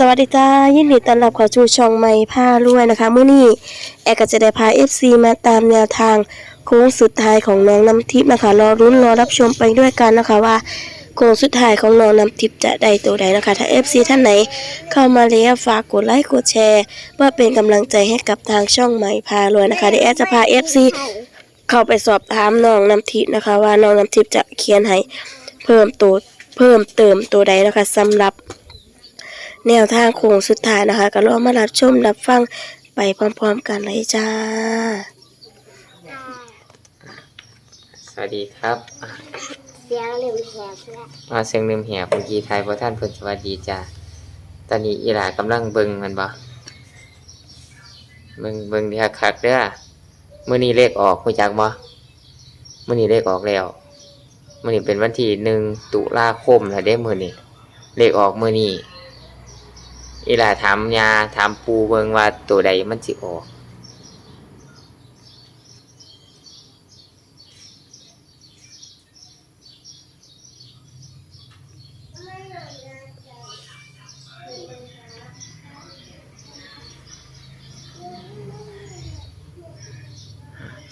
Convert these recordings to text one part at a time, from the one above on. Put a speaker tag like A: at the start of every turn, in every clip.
A: สวัสดีจ้ายินดีต้อนรับเข้าสู่ช่องใหม่ผ้ารวยนะคะมื้อนี้แอร์ก็จะได้พา FC มาตามแนวทางโค้งสุดท้ายของน้องน้ำทิพย์นะคะรอรุ้นรอรับชมไปด้วยกันนะคะว่าโค้งสุดท้ายของน้องน้ำทิพย์จะได้ตัวใดนะคะ ถ้า FC ท่านไหนเข้ามาแล้วฝากกดไลค์กดแชร์เพื่อเป็นกำลังใจให้กับทางช่องใหม่พารวยนะคะเดี๋ยวแอร์จะพา FC เข้าไปสอบถามน้องน้ำทิพย์นะคะ ว่าน้องน้ำทิพย์จะเขียนให้เพิ่มตัวเพิ่มเติมตัวใดนะคะสำหรับ แนวทางโค้งสุดท้ายนะคะ ก็รอมารับชมรับฟังไปพร้อมๆกันเลยจ้า
B: สวัสดีครับอะ
C: เสียงลืมแหบแล้ว
B: มาเสียงลืมแหบเมื่อกี้ไทยพระท่านเพิ่นสวัสดีจ้าตอนนี้อีหลากำลังเบิ่งมันบ่เบิ่งเบิ่งดีคักๆเด้อมื้อนี้เลขออกรู้จักบ่มื้อนี้เลขออกแล้วมื้อนี้เป็นวันที่หนึ่งตุลาคมแล้วเด้มื้อนี้เลขออกมื้อนี้ อีหลาถามยาถามปูเบิงว่าตัวใดมันสิออก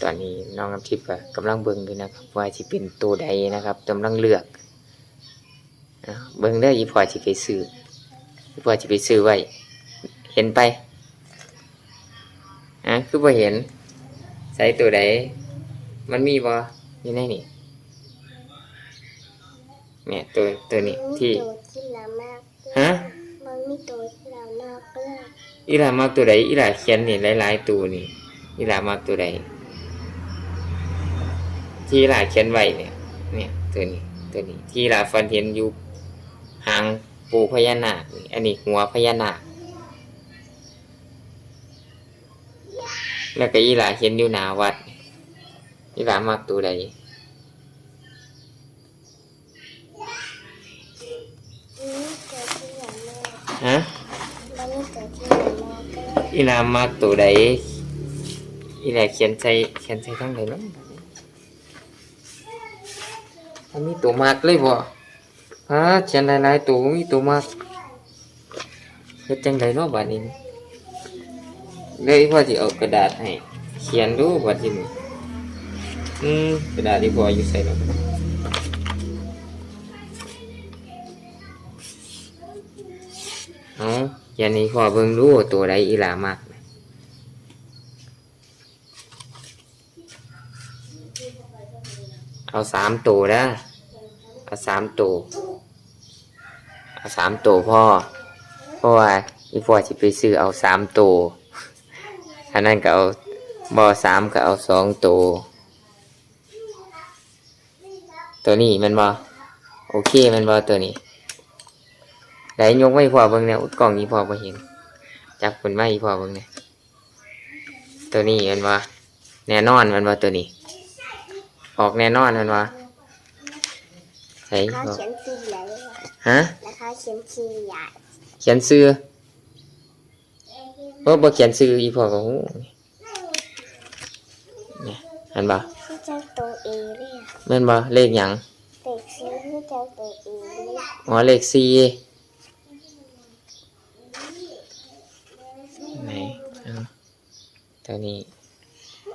B: ตอนนี้น้องน้ำทิพย์ก็กำลังเบิ่งอยู่นะครับ ว่าสิเป็นตัวใดนะครับกำลังเลือกเบิ่งได้ออีพอสิไปซื้อ อีพอสิไปซื้อไว้ เห็นไปอะคือบ่เห็น ใส่ตัวใดมันมีบ่อยู่ในนี่เนี่ยตัวตัวนี้ที่
C: ตัวที่เรามาก
B: ฮะ
C: มันมีตัวที่เรานอกเรื่อง
B: อีหลามักตัวใดอีหลาเขียนนี่หลายๆตัวนี่อีหลามักตัวใดที่อีหลาเขียนไว้เนี่ย เนี่ยตัวนี้ตัวนี้ที่อีหลาฟันเห็นอยู่ห่าง ปูพญานาคอันนี้หัวพญานาคแล้วก็อีหลาเห็นอยู่หนาวัดอีหลามักตัวใดฮะ
C: อี
B: หลามักตัวใดอีหลาเขียนใส่เขียนใส่ทั้งไหนเนะมันมีตัวมากเลยบ่ ฮะเขียนหลายๆตัวมีตัวมากเฮ็ดจังไดเนาะบัดนี้เลยพ่อสิเอากระดาษให้เขียนดูบัดนี้อืมกระดาษที่พ่ออยู่ใส่เนาะเอาเขียนให้พ่อเบิ่งดูตัวใดอีหลามากเอาสามตัวนะเอาสามตัว สามตัวพ่อเพราะว่าอีพ่อจะไปซื้อเอาสามตัวถ้านั่นก็เอาบอสามก็เอาสองตัวตัวนี้แมันบอโอเคแมันบอตัวนี้ไหนยกไม่พอเบิ่งเนี่ยอุดกล่องอีพ่อบ่เห็นจับคนไม่อีพ่อเบิ่งเนี่ยตัวนี้แมันบอแน่นอนแมันบอตัวนี้ ออกแน่นอนแมันบอใส่
C: ราคา
B: บอก
C: เขียนสีใหญ่
B: ฮะ
C: ราคาเขียนสีใหญ่
B: เขียนซื้อเพราะบ่เขียนซื้ออีพ่อก็ฮู้เนี่ยเห็นบ่
C: ที่เจ้าตัวเอเลยอะ
B: แม่นบ่เลขหยัง
C: เด็กซื้อที่เจ้าตัวเอเลย
B: อ๋อเลขสี่ไหนเอาตัวนี้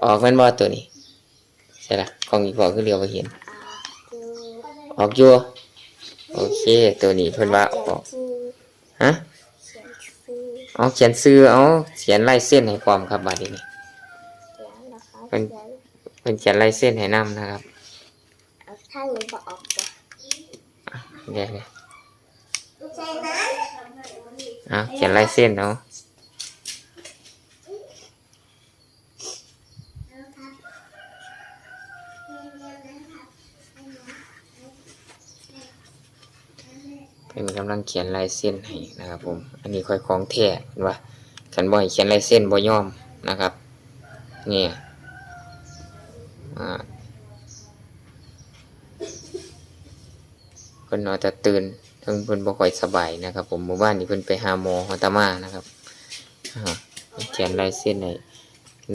B: ออกแม่นบ่ตัวนี้ใช่ล่ะของอีพ่อคือเรียวบ่เห็น
C: คือ
B: ออกอยู่ โอเค ตัวนี้เพิ่นว่าอ
C: เขีย
B: อนก
C: ชื่อ
B: ฮะ
C: เขียนชื่อ
B: เอาเขียนซื้อเอาเขียนลายเส้นให้พร้อมครับบัดนี้
C: เขียนราคา
B: เป็น
C: เขียน
B: เพิ่นเขียนลายเส้นให้นํนะครับ
C: เอาข้างนี้ก็ออกจ้ะ
B: เดี๋ยวๆอะเขียนลายเส้นเนาะ เป็นกำลังเขียนลายเส้นให้นะครับผม อันนี้ค่อยของแท้เห็นว่าขันบ่อยเขียนลายเส้นบ่ยอมนะครับ เนี่ยอ่าเพิ่นนอนจะตื่นเพิ่นเพิ่นบ่ค่อยสบายนะครับ ผมหมู่บ้านนี้เพิ่นไปหาหมอหัวตามานะครับเขียนลายเส้นให้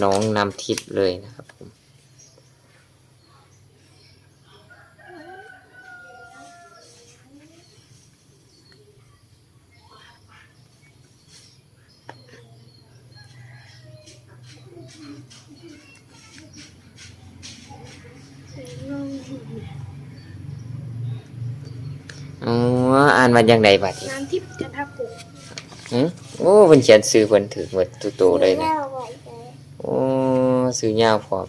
B: น้องนำทิพย์เลยนะครับผม อ๋ออ่านมาจังไดบัดนี้
C: น้ำทิพย์จันทกุก
B: หึโอ้เพิ่นเขียนชื่อเพิ่นถูกหมดทุกตัวเลยนะ
C: แม่ไว้เลย
B: โอ้ชื่อยาวพร้อม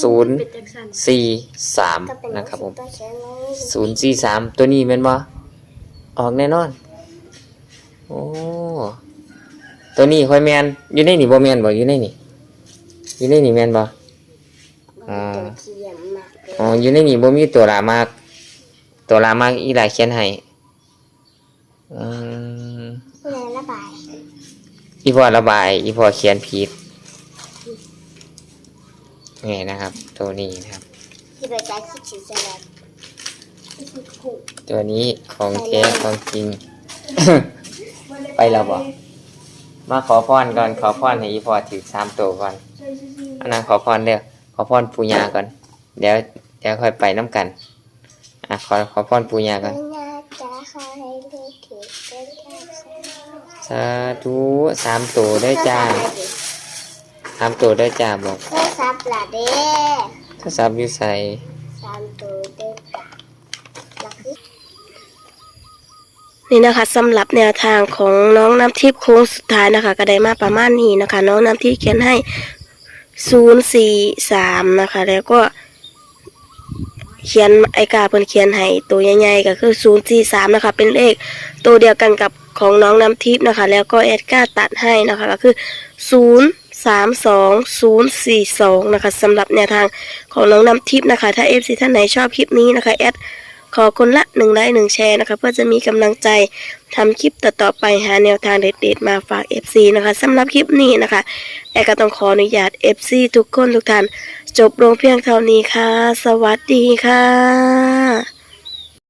B: ศูนย์
C: เป็ดจักสัน
B: สี่สาม
C: ก็เป็น
B: นะครับผม
C: ตัวเขียนไว้
B: ศูนย์สี่สามตัวนี้แม่นบ่ออกแน่นอน โอ้ตัวนี้ค่อยแม่นอยู่ในนี่บ่แม่นบ่อยู่ในนี่อยู่ในนี่แม่นบ่ อ่า
C: ตัวเขียนมากเลย
B: อ๋ออยู่ในนี่บ่มีตัวลามาก ตัวลามากอีหลายเขียนให้อืม
C: ผู้ใดระบาย
B: อีพ่อระบาย อีพ่อเขียนผิดนี่นะครับ ตัวนี้นะครับ
C: ที่ใบใจคิดถึงสลัดคิดถึงผูก
B: ตัวนี้ของแท้ของจริง ไปแล้วบ่มาขอพรก่อนขอพรให้อีพ่อถือสามตัวก่อนอันนั้นขอพรเด้อขอ พรปูญาก่อน เดี๋ยวเดี๋ยวค่อยไปน้ำกัน อะขอขอพรปูญาก่อน
C: ไม่น่าจะขอให้เลือกถือเป็นแค่ส
B: สาธุสามตัวได้อจ้าสามตัวได้อจ้าบอก
C: โทรศัพท์ละเด้
B: ถ้าซับอยู่ใส่
C: สามตัวเด้อจ้ะแล้วคือ
A: นี่นะคะสำหรับแนวทางของน้องน้ำทิพย์โค้งสุดท้ายนะคะ ก็ได้มาประมาณนี้นะคะ น้องน้ำทิพย์เขียนให้ ศูนย์สี่สามนะคะ แล้วก็เขียนไอกาเพิ่นเขียนให้ตัวใหญ่ๆก็คือศูนย์สี่สามนะคะ เป็นเลขตัวเดียวกันกับของน้องน้ำทิพย์นะคะ แล้วก็แอดก้าตัดให้นะคะก็คือศูนย์สามสองศูนย์สี่สองนะคะสำหรับแนวทางของน้องน้ำทิพย์นะคะ ถ้าเอฟซีท่านไหนชอบคลิปนี้นะคะแอด ขอคนละหนึ่งไลค์หนึ่งแชร์นะคะ เพื่อจะมีกำลังใจทำคลิปต่อๆไปหาแนวทางเด็ดๆมาฝาก FC นะคะสำหรับคลิปนี้นะคะแอร์ก็ต้องขออนุญาต FC ทุกคนทุกท่านจบลงเพียงเท่านี้ค่ะ สวัสดีค่ะ